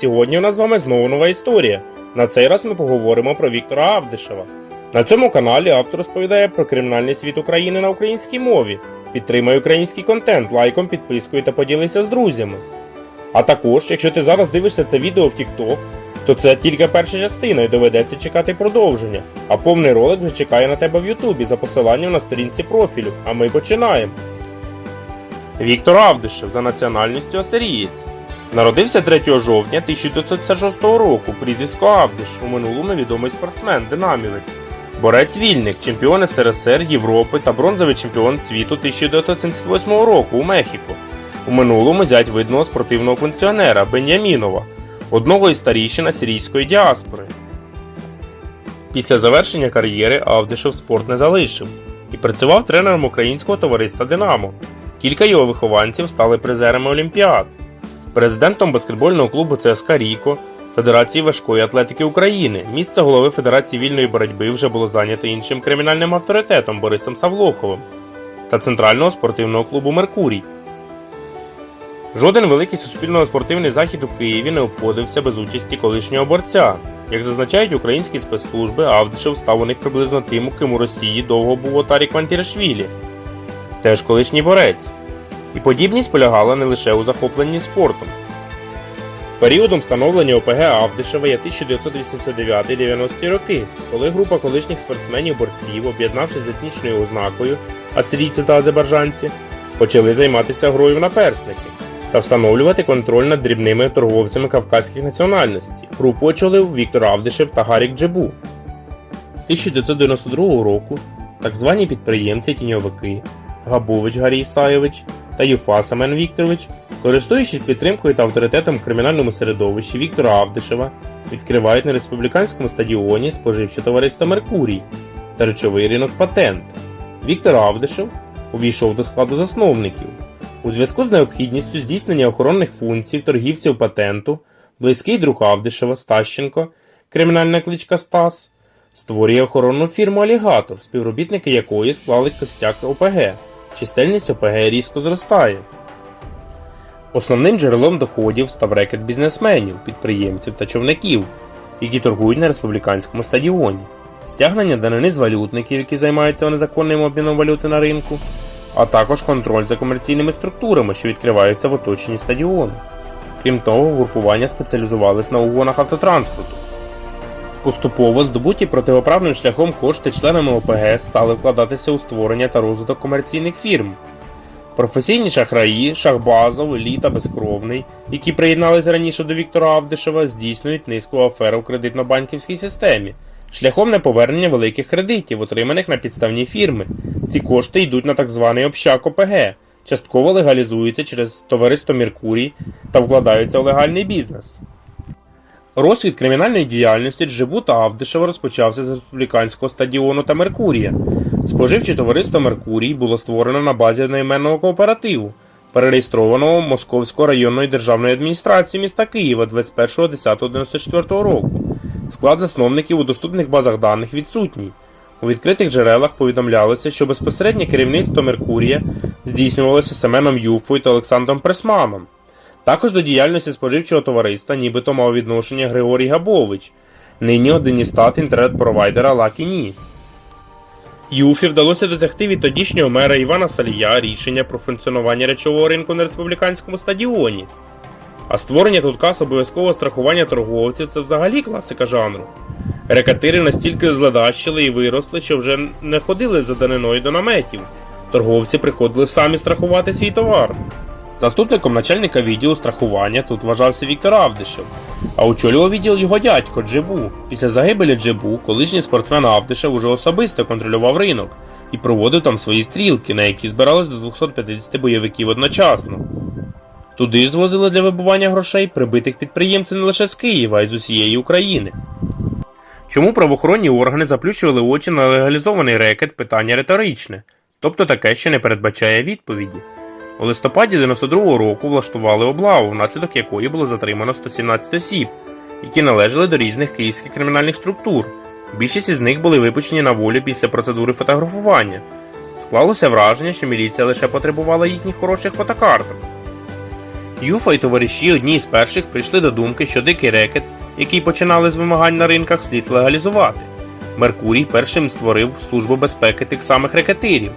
Сьогодні у нас з вами знову нова історія. На цей раз ми поговоримо про Віктора Авдишева. На цьому каналі автор розповідає про кримінальний світ України на українській мові. Підтримай український контент лайком, підпискою та поділися з друзями. А також, якщо ти зараз дивишся це відео в TikTok, то це тільки перша частина і доведеться чекати продовження. А повний ролик вже чекає на тебе в Ютубі за посиланням на сторінці профілю. А ми починаємо. Віктор Авдишев за національністю асирієць. Народився 3 жовтня 1956 року, прізвисько Авдиш, у минулому відомий спортсмен, динамівець. Борець вільник, чемпіон СРСР, Європи та бронзовий чемпіон світу 1978 року у Мехіко. У минулому зять видного спортивного функціонера Бенямінова, одного із старішин асирійської діаспори. Після завершення кар'єри Авдишев спорт не залишив і працював тренером українського товариства Динамо. Кілька його вихованців стали призерами Олімпіад президентом баскетбольного клубу ЦСКА Ріко, Федерації важкої атлетики України. Місце голови Федерації вільної боротьби вже було зайнято іншим кримінальним авторитетом Борисом Савлоховим та Центрального спортивного клубу Меркурій. Жоден великий суспільно-спортивний захід у Києві не обходився без участі колишнього борця. Як зазначають українські спецслужби, Авдишев став у них приблизно тим, ким у Росії довго був Отарік Вантірашвілі, теж колишній борець. І подібність полягала не лише у захопленні спортом. Періодом становлення ОПГ Авдишева є 1989-90 роки, коли група колишніх спортсменів-борців, об'єднавшись з етнічною ознакою, асирійці та азербайджанці, почали займатися грою в наперсники та встановлювати контроль над дрібними торговцями кавказьких національностей. Групу очолив Віктор Авдишев та Гарік Джебу. 1992 року так звані підприємці тіньовики Габович Гарій Ісайович та Юфа Семен Вікторович, користуючись підтримкою та авторитетом в кримінальному середовищі Віктора Авдишева, відкривають на республіканському стадіоні споживче товариство Меркурій та речовий ринок Патент. Віктор Авдишев увійшов до складу засновників. У зв'язку з необхідністю здійснення охоронних функцій торгівців патенту, близький друг Авдишева Стащенко, кримінальна кличка Стас, створює охоронну фірму Алігатор, співробітники якої склали костяк ОПГ. Чисельність ОПГ різко зростає. Основним джерелом доходів став рекет бізнесменів, підприємців та човників, які торгують на республіканському стадіоні, стягнення данини з валютників, які займаються незаконним обміном валюти на ринку, а також контроль за комерційними структурами, що відкриваються в оточенні стадіону. Крім того, групування спеціалізувались на угонах автотранспорту. Поступово здобуті противоправним шляхом кошти членами ОПГ стали вкладатися у створення та розвиток комерційних фірм. Професійні шахраї, Шахбазов, Еліта Безкровний, які приєдналися раніше до Віктора Авдишева, здійснюють низку афер у кредитно-банківській системі, шляхом неповернення великих кредитів, отриманих на підставні фірми. Ці кошти йдуть на так званий общак ОПГ, частково легалізуються через товариство Меркурій та вкладаються в легальний бізнес. Розхід кримінальної діяльності Джибу та Авдишева розпочався з республіканського стадіону та Меркурія. Споживче товариство Меркурій було створено на базі одноіменного кооперативу, перереєстрованого Московської районної державної адміністрації міста Києва 21.10.94 року. Склад засновників у доступних базах даних відсутній. У відкритих джерелах повідомлялося, що безпосереднє керівництво Меркурія здійснювалося Семеном Юфою та Олександром Пресманом. Також до діяльності споживчого товариства нібито мав відношення Григорій Габович, нині один із стат інтернет-провайдера Лакіні. Юфі вдалося досягти від тодішнього мера Івана Салія рішення про функціонування речового ринку на республіканському стадіоні. А створення тут кас обов'язкового страхування торговців це взагалі класика жанру. Рекатири настільки зледащили і виросли, що вже не ходили за даниною до наметів. Торговці приходили самі страхувати свій товар. Заступником начальника відділу страхування тут вважався Віктор Авдишев, а очолював відділ його дядько Джебу. Після загибелі Джебу колишній спортсмен Авдишев уже особисто контролював ринок і проводив там свої стрілки, на які збиралось до 250 бойовиків одночасно. Туди ж звозили для вибування грошей прибитих підприємців не лише з Києва, а й з усієї України. Чому правоохоронні органи заплющували очі на легалізований рекет питання риторичне, тобто таке, що не передбачає відповіді. У листопаді 92-го року влаштували облаву, внаслідок якої було затримано 117 осіб, які належали до різних київських кримінальних структур. Більшість із них були випущені на волю після процедури фотографування. Склалося враження, що міліція лише потребувала їхніх хороших фотокарток. Юфа і товариші одні з перших прийшли до думки, що дикий рекет, який починали з вимагань на ринках, слід легалізувати. Меркурій першим створив службу безпеки тих самих рекетирів.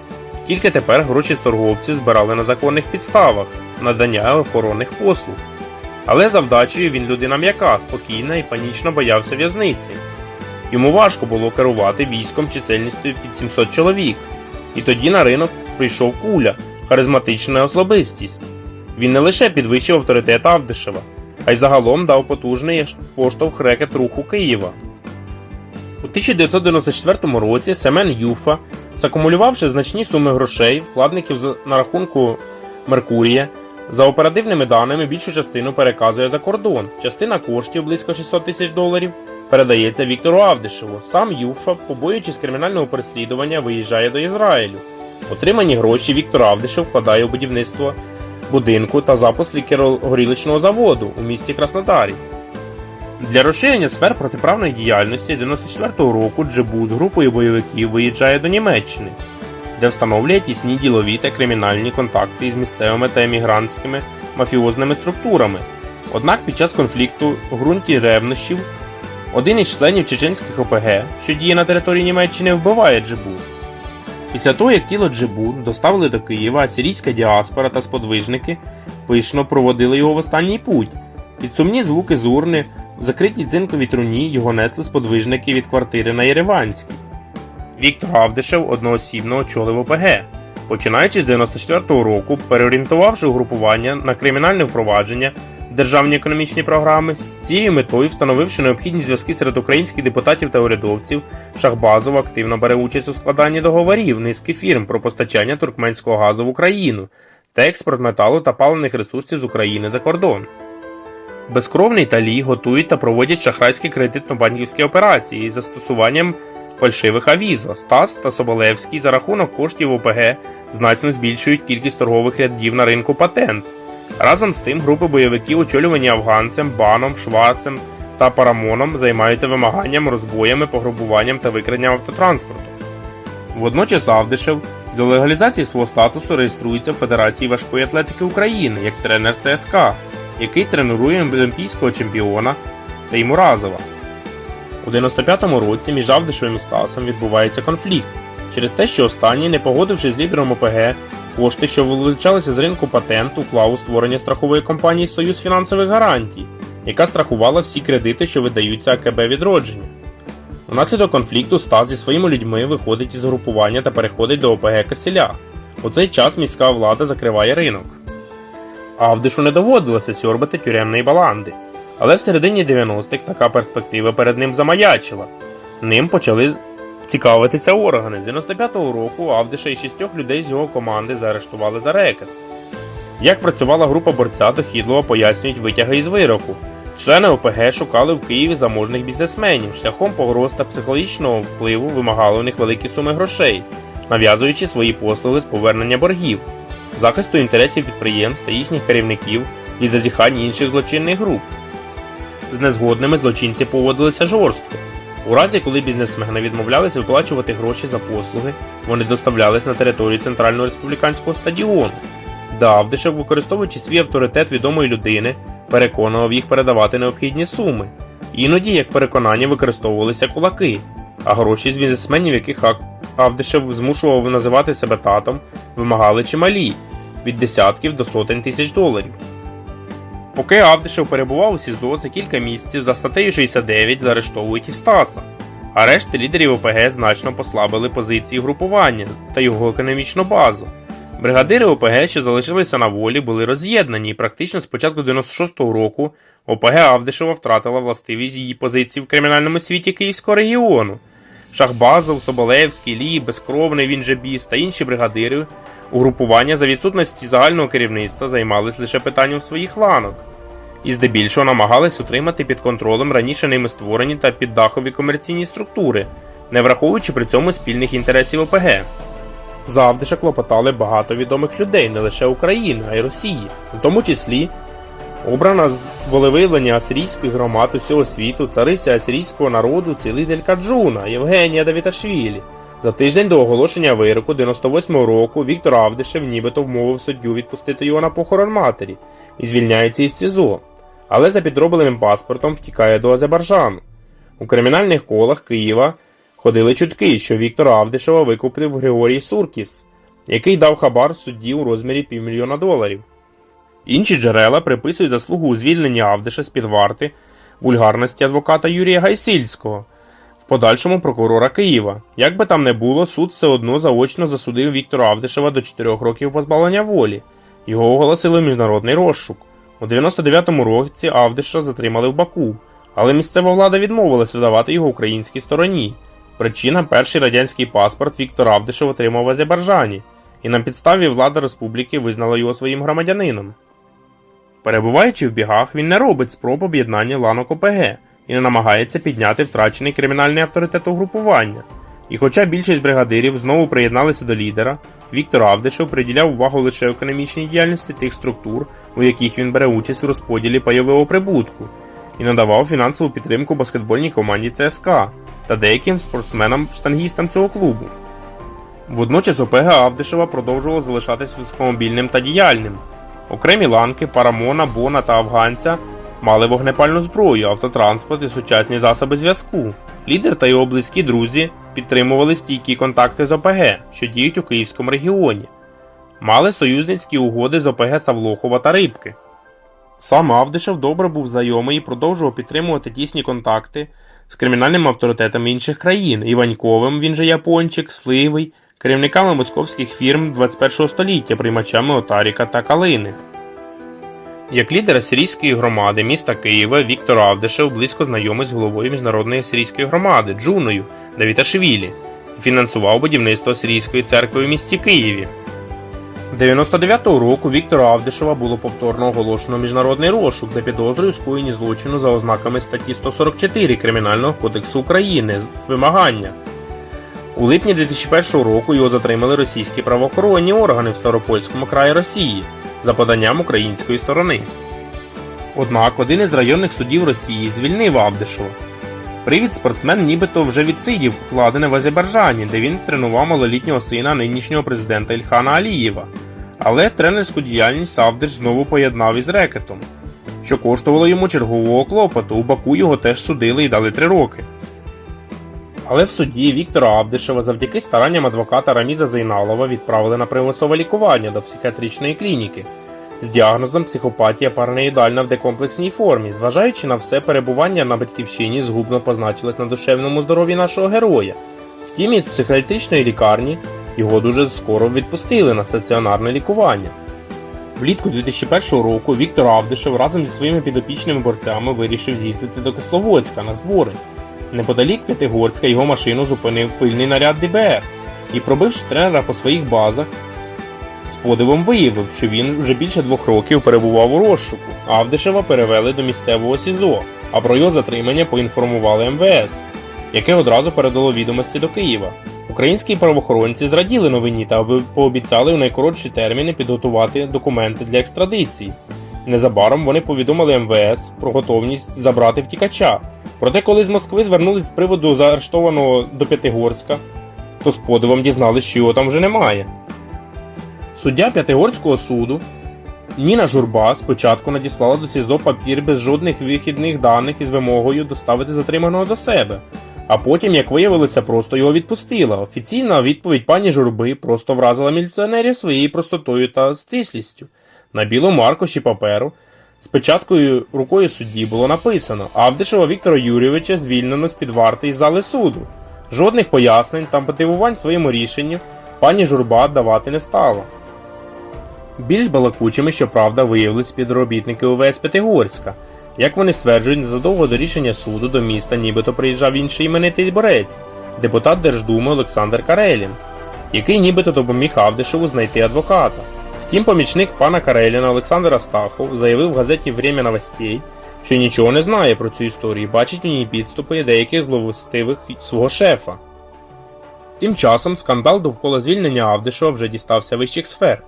Тільки тепер гроші з торговців збирали на законних підставах надання охоронних послуг. Але за вдачею він людина м'яка, спокійна і панічно боявся в'язниці. Йому важко було керувати військом чисельністю під 700 чоловік. І тоді на ринок прийшов куля, харизматична особистість. Він не лише підвищив авторитет Авдишева, а й загалом дав потужний поштовх рекет руху Києва. У 1994 році Семен Юфа, закумулювавши значні суми грошей, вкладників на рахунку Меркурія, за оперативними даними більшу частину переказує за кордон. Частина коштів близько 600 тисяч доларів передається Віктору Авдишеву. Сам Юфа, побоюючись кримінального переслідування, виїжджає до Ізраїлю. Отримані гроші Віктор Авдишев вкладає у будівництво будинку та запуск лікеро-горіличного заводу у місті Краснодарі. Для розширення сфер протиправної діяльності 94-го року Джебу з групою бойовиків виїжджає до Німеччини, де встановлює тісні ділові та кримінальні контакти із місцевими та емігрантськими мафіозними структурами. Однак під час конфлікту в ґрунті ревнощів один із членів чеченських ОПГ, що діє на території Німеччини, вбиває Джебу. Після того, як тіло Джебу доставили до Києва, сирійська діаспора та сподвижники пишно проводили його в останній путь. Під сумні звуки з урни в закритій дзинковій труні його несли сподвижники від квартири на Єреванській. Віктор Авдишев одноосібно очолив ОПГ. Починаючи з 94-го року, переорієнтувавши угрупування на кримінальне впровадження державні економічні програми, з цією метою встановивши необхідні зв'язки серед українських депутатів та урядовців, Шахбазов активно бере участь у складанні договорів низки фірм про постачання туркменського газу в Україну та експорт металу та паливних ресурсів з України за кордон. Безкровний Талі готують та проводять шахрайські кредитно-банківські операції із застосуванням фальшивих авізо. Стас та Соболевський за рахунок коштів ОПГ значно збільшують кількість торгових рядів на ринку патент. Разом з тим, групи бойовиків, очолювані афганцем, баном, шварцем та парамоном, займаються вимаганням, розбоями, пограбуванням та викраденням автотранспорту. Водночас Авдишев для легалізації свого статусу реєструється в Федерації важкої атлетики України як тренер ЦСК, який тренує олімпійського чемпіона Теймуразова. У 95-му році між Авдишевим і Стасом відбувається конфлікт через те, що останній, не погодившись з лідером ОПГ, кошти, що вилучалися з ринку патенту, вклав у створення страхової компанії Союз фінансових гарантій, яка страхувала всі кредити, що видаються АКБ відродження. Унаслідок конфлікту Стас зі своїми людьми виходить із групування та переходить до ОПГ Киселя. У цей час міська влада закриває ринок. Авдишу не доводилося сьорбати тюремної баланди. Але в середині 90-х така перспектива перед ним замаячила. Ним почали цікавитися органи. З 95-го року Авдиша і шістьох людей з його команди заарештували за рекет. Як працювала група борця, дохідливо пояснюють витяги із вироку. Члени ОПГ шукали в Києві заможних бізнесменів, шляхом погроз та психологічного впливу вимагали у них великі суми грошей, нав'язуючи свої послуги з повернення боргів, захисту інтересів підприємств та їхніх керівників від зазіхань інших злочинних груп. З незгодними злочинці поводилися жорстко. У разі, коли бізнесмени відмовлялися виплачувати гроші за послуги, вони доставлялись на територію Центрального республіканського стадіону. Давдишев, використовуючи свій авторитет відомої людини, переконував їх передавати необхідні суми. Іноді, як переконання, використовувалися кулаки, а гроші з бізнесменів, яких Ак- Авдишев змушував називати себе татом, вимагали чималі від десятків до сотень тисяч доларів. Поки Авдишев перебував у СІЗО за кілька місяців за статтею 69 заарештовують і Стаса. Арешти лідерів ОПГ значно послабили позиції групування та його економічну базу. Бригадири ОПГ, що залишилися на волі, були роз'єднані, і практично з початку 96-го року ОПГ Авдишева втратила властивість її позицій в кримінальному світі Київського регіону. Шахбазов, Соболевський, Лій, Безкровний, він же Біс та інші бригадири угрупування за відсутності загального керівництва займались лише питанням своїх ланок і здебільшого намагались утримати під контролем раніше ними створені та піддахові комерційні структури, не враховуючи при цьому спільних інтересів ОПГ. Завдише клопотали багато відомих людей не лише України, а й Росії, у тому числі обрана з волевиявлення асирійських громад усього світу, цариця асирійського народу, цілителька Джуна, Євгенія Давіташвілі, За тиждень до оголошення вироку 98-го року Віктор Авдишев нібито вмовив суддю відпустити його на похорон матері і звільняється із СІЗО, але за підробленим паспортом втікає до Азербайджану. У кримінальних колах Києва ходили чутки, що Віктора Авдишева викупив Григорій Суркіс, який дав хабар судді у розмірі півмільйона доларів. Інші джерела приписують заслугу у звільненні Авдиша з під варти вульгарності адвоката Юрія Гайсильського, в подальшому прокурора Києва. Як би там не було, суд все одно заочно засудив Віктора Авдишева до 4 років позбавлення волі. Його оголосили в міжнародний розшук. У 99-му році Авдиша затримали в Баку, але місцева влада відмовилася видавати його українській стороні. Причина перший радянський паспорт Віктор Авдишев отримав в Азербайджані, і на підставі влада республіки визнала його своїм громадянином. Перебуваючи в бігах, він не робить спроб об'єднання ланок ОПГ і не намагається підняти втрачений кримінальний авторитет угрупування. І хоча більшість бригадирів знову приєдналися до лідера, Віктор Авдишев приділяв увагу лише економічній діяльності тих структур, у яких він бере участь у розподілі пайового прибутку, і надавав фінансову підтримку баскетбольній команді ЦСКА та деяким спортсменам-штангістам цього клубу. Водночас ОПГ Авдишева продовжувало залишатись високомобільним та діяльним. Окремі ланки Парамона, Бона та Афганця мали вогнепальну зброю, автотранспорт і сучасні засоби зв'язку. Лідер та його близькі друзі підтримували стійкі контакти з ОПГ, що діють у Київському регіоні. Мали союзницькі угоди з ОПГ Савлохова та Рибки. Сам Авдишев добре був знайомий і продовжував підтримувати тісні контакти з кримінальними авторитетами інших країн Іваньковим, він же Япончик, Сливий, керівниками московських фірм 21 століття, приймачами Отаріка та Калини. Як лідер сирійської громади міста Києва Віктор Авдишев близько знайомий з головою міжнародної сирійської громади Джуною Давіташвілі і фінансував будівництво сирійської церкви у місті Києві. 99-го року Віктора Авдишева було повторно оголошено міжнародний розшук за підозрою скоєнні злочину за ознаками статті 144 Кримінального кодексу України з вимагання. У липні 2001 року його затримали російські правоохоронні органи в Старопольському краї Росії за поданням української сторони. Однак один із районних судів Росії звільнив Авдишева. Привід спортсмен нібито вже відсидів покладене в Азербайджані, де він тренував малолітнього сина нинішнього президента Ільхана Алієва. Але тренерську діяльність Авдиш знову поєднав із рекетом, що коштувало йому чергового клопоту. У Баку його теж судили і дали три роки. Але в суді Віктора Авдишева завдяки старанням адвоката Раміза Зайналова відправили на примусове лікування до психіатричної клініки з діагнозом психопатія параноїдальна в декомплексній формі. Зважаючи на все, перебування на батьківщині згубно позначилось на душевному здоров'ї нашого героя. Втім, із психіатричної лікарні його дуже скоро відпустили на стаціонарне лікування. Влітку 2001 року Віктор Авдишев разом зі своїми підопічними борцями вирішив з'їздити до Кисловодська на збори. Неподалік П'ятигорська його машину зупинив пильний наряд ДБР і, пробивши тренера по своїх базах, з подивом виявив, що він вже більше двох років перебував у розшуку. Авдишева перевели до місцевого СІЗО, а про його затримання поінформували МВС, яке одразу передало відомості до Києва. Українські правоохоронці зраділи новині та пообіцяли у найкоротші терміни підготувати документи для екстрадиції. Незабаром вони повідомили МВС про готовність забрати втікача. Проте, коли з Москви звернулись з приводу заарештованого до П'ятигорська, то з подивом дізналися, що його там вже немає. Суддя П'ятигорського суду Ніна Журба спочатку надіслала до СІЗО папір без жодних вихідних даних із вимогою доставити затриманого до себе. А потім, як виявилося, просто його відпустила. Офіційна відповідь пані Журби просто вразила міліціонерів своєю простотою та стислістю. На білому аркуші паперу з печаткою рукою судді було написано Авдишева Віктора Юрійовича звільнено з під варти із зали суду. Жодних пояснень та мотивувань своєму рішенню пані Журба давати не стала. Більш балакучими, щоправда, виявились співробітники УВС П'ятигорська. Як вони стверджують, незадовго до рішення суду до міста нібито приїжджав інший іменитий борець, депутат Держдуми Олександр Карелін, який нібито допоміг Авдишеву знайти адвоката. Втім, помічник пана Кареліна Олександр Астахов заявив в газеті Время новостей, що нічого не знає про цю історію, і бачить у ній підступи деяких зловистивих свого шефа. Тим часом скандал довкола звільнення Авдишева вже дістався вищих сфер.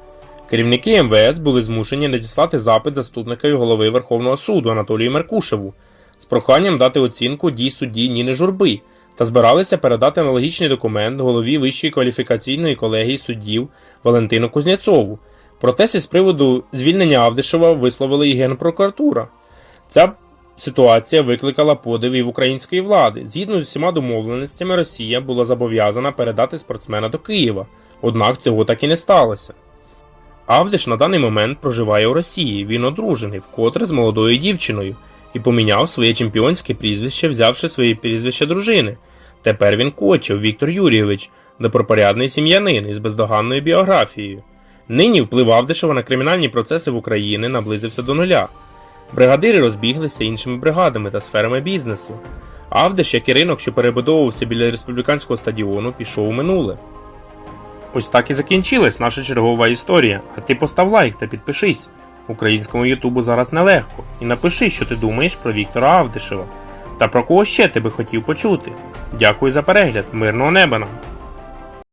Керівники МВС були змушені надіслати запит заступникові голови Верховного суду Анатолію Меркушеву з проханням дати оцінку дій судді Ніни Журби, та збиралися передати аналогічний документ голові Вищої кваліфікаційної колегії суддів Валентину Кузнєцову. Протест із приводу звільнення Авдишева висловила і Генпрокуратура. Ця ситуація викликала подив і в української влади. Згідно з усіма домовленостями, Росія була зобов'язана передати спортсмена до Києва, однак цього так і не сталося. Авдиш на даний момент проживає у Росії. Він одружений, вкотре з молодою дівчиною, і поміняв своє чемпіонське прізвище, взявши своє прізвище дружини. Тепер він Кочев Віктор Юрійович, добропорядний сім'янин із бездоганною біографією. Нині вплив Авдишева на кримінальні процеси в Україні наблизився до нуля. Бригадири розбіглися іншими бригадами та сферами бізнесу. Авдиш, як і ринок, що перебудовувався біля республіканського стадіону, пішов у минуле. Ось так і закінчилась наша чергова історія. А ти постав лайк та підпишись. Українському Ютубу зараз нелегко. І напиши, що ти думаєш про Віктора Авдишева. Та про кого ще ти би хотів почути. Дякую за перегляд, мирного неба нам!